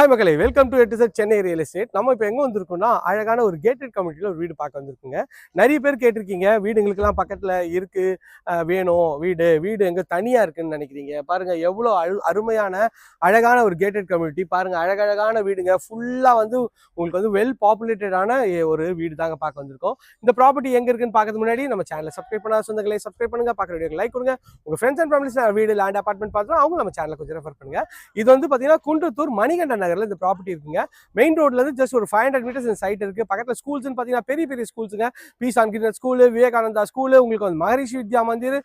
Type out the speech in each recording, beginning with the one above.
Hi மக்களே welcome to எட்டு sir Chennai real estate நம்ம இப்போ எங்கே வந்திருக்கோம்னா அழகான ஒரு கேட்டட் கம்யூனிட்டியில் ஒரு வீடு பார்க்க வந்திருக்குங்க. நிறைய பேர் கேட்டிருக்கீங்க வீடுங்களுக்கெல்லாம் பக்கத்தில் இருக்குது வேணும் வீடு வீடு எங்கே தனியாக இருக்குன்னு நினைக்கிறீங்க. பாருங்கள் எவ்வளோ அழு அருமையான அழகான ஒரு கேட்டட் கம்யூனிட்டி பாருங்கள் அழகழகான வீடுங்க. ஃபுல்லாக வந்து உங்களுக்கு வந்து வெல் பாப்புலேட்டடான ஒரு வீடு தாங்க பார்க்க வந்திருக்கோம். இந்த ப்ராப்பர்ட்டி எங்கே இருக்குன்னு பார்க்கறது முன்னாடி நம்ம சேனலை சப்ஸ்கிரைப் பண்ணாத சொந்தங்களே சப்ஸ்கிரைப் பண்ணுங்க. பார்க்குற வீடியோ லைக் கொடுங்க. உங்கள் ஃப்ரெண்ட்ஸ் அண்ட் ஃபேமிலிஸ் வீடு லேண்ட் அபார்ட்மெண்ட் பார்த்துட்டு அவங்க நம்ம சேனலை கொஞ்சம் ரெஃபர் பண்ணுங்கள் இது வந்து பார்த்தீங்கன்னா குன்றத்தூர் மணிகண்டன் நகரில் இந்த ப்ராப்பர்ட்டி இருக்குங்க. மெயின் ரோட்லேருந்து ஜஸ்ட் ஒரு ஃபைவ் ஹண்ட்ரட் மீட்டர்ஸ் இந்த சைட் இருக்கு. பக்கத்தில் ஸ்கூல்ஸ்னு பார்த்தீங்கன்னா பெரிய பெரிய ஸ்கூல்ஸுங்க பி சான்கிரன் ஸ்கூலு விவேகானந்தா ஸ்கூலு உங்களுக்கு வந்து மகரிஷி வித்யா மந்திர்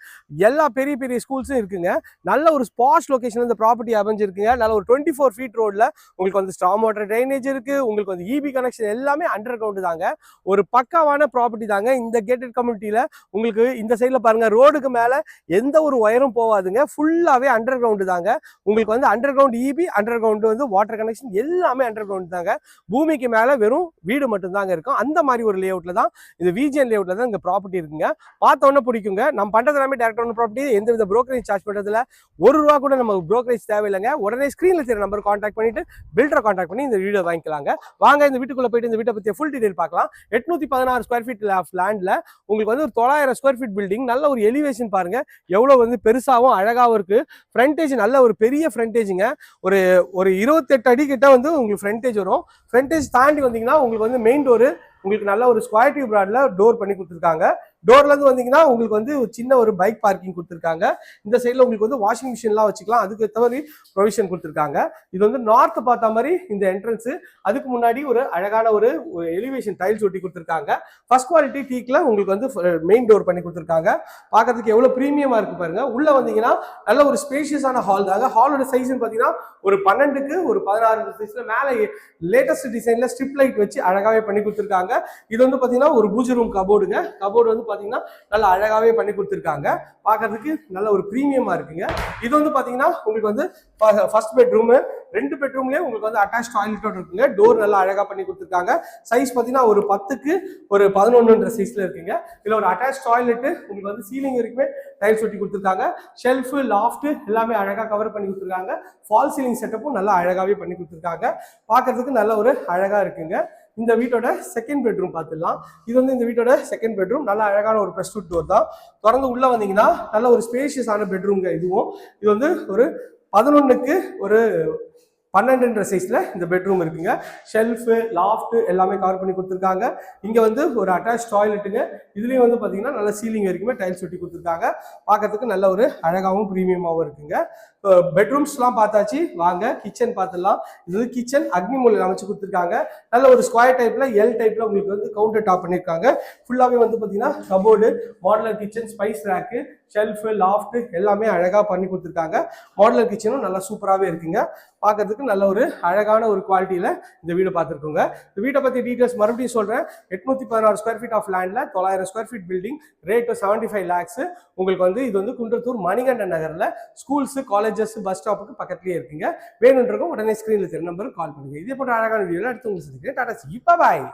எல்லா பெரிய பெரிய ஸ்கூல்ஸும் இருக்குங்க. நல்ல ஒரு ஸ்பாஷ் லொகேஷன் இந்த ப்ராப்பர்ட்டி அமைஞ்சிருக்குங்க. நல்ல ஒரு டுவெண்ட்டி ஃபோர் ஃபீட் ரோடில் உங்களுக்கு வந்து ஸ்ட்ராங் வாட்டர் ட்ரைனேஜ் இருக்கு. உங்களுக்கு வந்து இபி கனெக்ஷன் எல்லாமே அண்டர் கிரவுண்டு தாங்க. ஒரு பக்காவான ப்ராப்பர்ட்டி தாங்க. இந்த கேட்டட் கம்யூனிட்டியில உங்களுக்கு இந்த சைடில் பாருங்க. ரோடுக்கு மேலே எந்த ஒரு ஒயரும் போகாதுங்க ஃபுல்லாவே அண்டர் கிரவுண்டு தாங்க. உங்களுக்கு வந்து underground EB underground வந்து வாட்டர் கனெக்ஷன் எல்லாமே அண்டர் கிரவுண்ட் தாங்க. பூமிக்கு மேல வெறும் வீடு மட்டும்தாங்க இருக்கும். அந்த மாதிரி ஒரு லேஅவுட்ல தான் இந்த விஜிஎன் லேஅவுட்ல தான் இந்த ப்ராப்பர்ட்டி இருக்குங்க. பார்த்த உடனே பிடிக்குங்க. நம்ம பண்ணுறது எல்லாமே டேரக்ட் ஒன் ப்ராப்பர்ட்டி எந்த வித ப்ரோக்கரேஜ் சார்ஜ் பண்றதுல ஒரு ரூபா கூட நம்ம ப்ரோக்கரேஜ் தேவையில்லைங்க. உடனே ஸ்க்ரீனில் தெரிய நம்பர் காண்டாக்ட் பண்ணிட்டு பில்டரை காண்டாக்ட் பண்ணி இந்த வீடியோ வாங்கிக்கலாங்க. வாங்க இந்த வீட்டுக்குள்ள போயிட்டு இந்த வீட்டை பத்தி ஃபுல் டீடைல் பார்க்கலாம். எட்நூத்தி பதினாறு ஸ்கொயர் ஃபீட் ஆஃப் லேண்ட்ல உங்களுக்கு வந்து ஒரு தொள்ளாயிரம் ஸ்கொயர் ஃபீட் பில்டிங் நல்ல ஒரு எலிவேஷன் பாருங்க. எவ்வளவு வந்து பெருசாகவும் அழகாகவும் இருக்கு. ஃப்ரண்டேஜ் நல்ல ஒரு பெரிய ஃப்ரண்டேஜுங்க ஒரு ஒரு இருபத்தெட்டு அடி கிட்ட வந்து உங்களுக்கு ஃப்ரண்டேஜ் வரும். ஃப்ரண்டேஜ் தாண்டி வந்தீங்கன்னா உங்களுக்கு வந்து மெயின் டோரு உங்களுக்கு நல்ல ஒரு ஸ்கொயர் டியூப் ப்ராட்ல டோர் பண்ணி கொடுத்துருக்காங்க. டோர்லேருந்து வந்தீங்கன்னா உங்களுக்கு வந்து ஒரு சின்ன ஒரு பைக் பார்க்கிங் கொடுத்துருக்காங்க. இந்த சைடில் உங்களுக்கு வந்து வாஷிங் மிஷின்லாம் வச்சுக்கலாம். அதுக்கு ஏற்ற மாதிரி ப்ரொவிஷன் கொடுத்துருக்காங்க. இது வந்து நார்த் பார்த்த மாதிரி இந்த என்ட்ரன்ஸு அதுக்கு முன்னாடி ஒரு அழகான ஒரு எலிவேஷன் டைல்ஸ் ஒட்டி கொடுத்துருக்காங்க. ஃபர்ஸ்ட் குவாலிட்டி டீக்கில் உங்களுக்கு வந்து மெயின் டோர் பண்ணி கொடுத்துருக்காங்க. பார்க்கறதுக்கு எவ்வளோ ப்ரீமியமாக இருக்கு பாருங்க. உள்ளே வந்தீங்கன்னா நல்ல ஒரு ஸ்பேஷியஸான ஹால் தாங்க. ஹாலோட சைஸ்னு பார்த்தீங்கன்னா ஒரு பன்னெண்டுக்கு ஒரு பதினாறு சைஸில் மேலே லேட்டஸ்ட் டிசைனில் ஸ்ட்ரிப் லைட் வச்சு அழகாகவே பண்ணி கொடுத்துருக்காங்க. இது வந்து பார்த்தீங்கன்னா ஒரு பூஜை ரூம் கபோர்டுங்க கபோர்டு வந்து பார்த்தீங்கன்னா நல்லா அழகாகவே பண்ணி கொடுத்துருக்காங்க. பார்க்கறதுக்கு நல்ல ஒரு ப்ரீமியமாக இருக்குங்க. இது வந்து பார்த்தீங்கன்னா உங்களுக்கு வந்து ஃபர்ஸ்ட் பெட்ரூமு ரெண்டு பெட்ரூம்லேயே உங்களுக்கு வந்து அட்டாச் டாய்லெட்டோட இருக்குங்க. டோர் நல்லா அழகாக பண்ணி கொடுத்துருக்காங்க. சைஸ் பார்த்தீங்கன்னா ஒரு பத்துக்கு ஒரு பதினொன்றுன்ற சைஸில் இருக்குங்க. இதில் ஒரு அட்டாச் டாய்லெட்டு உங்களுக்கு வந்து சீலிங் வரைக்குமே டைல்ஸ் ஒட்டி கொடுத்துருக்காங்க. ஷெல்ஃபு லாஃப்ட்டு எல்லாமே அழகாக கவர் பண்ணி கொடுத்துருக்காங்க. ஃபால் சீலிங் செட்டப்பும் நல்லா அழகாகவே பண்ணி கொடுத்துருக்காங்க. பார்க்கறதுக்கு நல்ல ஒரு அழகாக இருக்குங்க. இந்த வீட்டோட செகண்ட் பெட்ரூம் பார்த்துடலாம். இது வந்து இந்த வீட்டோட செகண்ட் பெட்ரூம் நல்ல அழகான ஒரு ப்ரெஸ் டோர் தான். திறந்து உள்ள வந்தீங்கன்னா நல்ல ஒரு ஸ்பேஷியஸான பெட்ரூம்ங்க இதுவும். இது வந்து ஒரு பதினொன்றுக்கு ஒரு பன்னெண்டுன்ற சைஸில் இந்த பெட்ரூம் இருக்குங்க. ஷெல்ஃபு லாஃப்ட்டு எல்லாமே கவர் பண்ணி கொடுத்துருக்காங்க. இங்கே வந்து ஒரு அட்டாச் டாய்லெட்டுங்க இதுலேயும் வந்து பார்த்தீங்கன்னா நல்ல சீலிங் வரைக்குமே டைல்ஸ் ஒட்டி கொடுத்துருக்காங்க. பார்க்கறதுக்கு நல்ல ஒரு அழகாகவும் ப்ரீமியமாகவும் இருக்குங்க. பெட்ரூம்ஸ்லாம் பார்த்தாச்சு. வாங்க கிச்சன் பார்த்துடலாம். இது வந்து கிச்சன் அக்னி மூலையில் அமைச்சு கொடுத்துருக்காங்க. நல்ல ஒரு ஸ்கொயர் டைப்பில் எல் டைப்பில் உங்களுக்கு வந்து கவுண்டர் டாப் பண்ணியிருக்காங்க. ஃபுல்லாவே வந்து பார்த்தீங்கன்னா cupboard modular kitchen spice rack shelf loft எல்லாமே அழகாக பண்ணி கொடுத்துருக்காங்க. மாடலர் கிச்சனும் நல்லா சூப்பராகவே இருக்குங்க. பார்க்கறதுக்கு நல்ல ஒரு அழகான ஒரு குவாலிட்டியில இந்த வீடு பார்த்துருக்கோங்க. இந்த வீட்டை பத்தி டீட்டெயில்ஸ் மறுபடியும் சொல்றேன். எட்நூத்தி பதினாறு ஸ்கொயர் ஃபீட் ஆஃப் லேண்ட்ல தொள்ளாயிரம் square feet building rate seventy five lakhs உங்களுக்கு வந்து இது வந்து குன்றத்தூர் மணிகண்டன் நகர்ல ஸ்கூல்ஸ் காலேஜஸ் பஸ் ஸ்டாப்புக்கு பக்கத்துலயே இருக்குங்க. வேணுன்றக்கும் உடனே ஸ்கிரீன்ல தெரிய நம்பருக்கு கால் பண்ணுங்க. இதே போன்ற அழகான வீடியோ அடுத்து உங்களுக்கு டாடா சி பாய்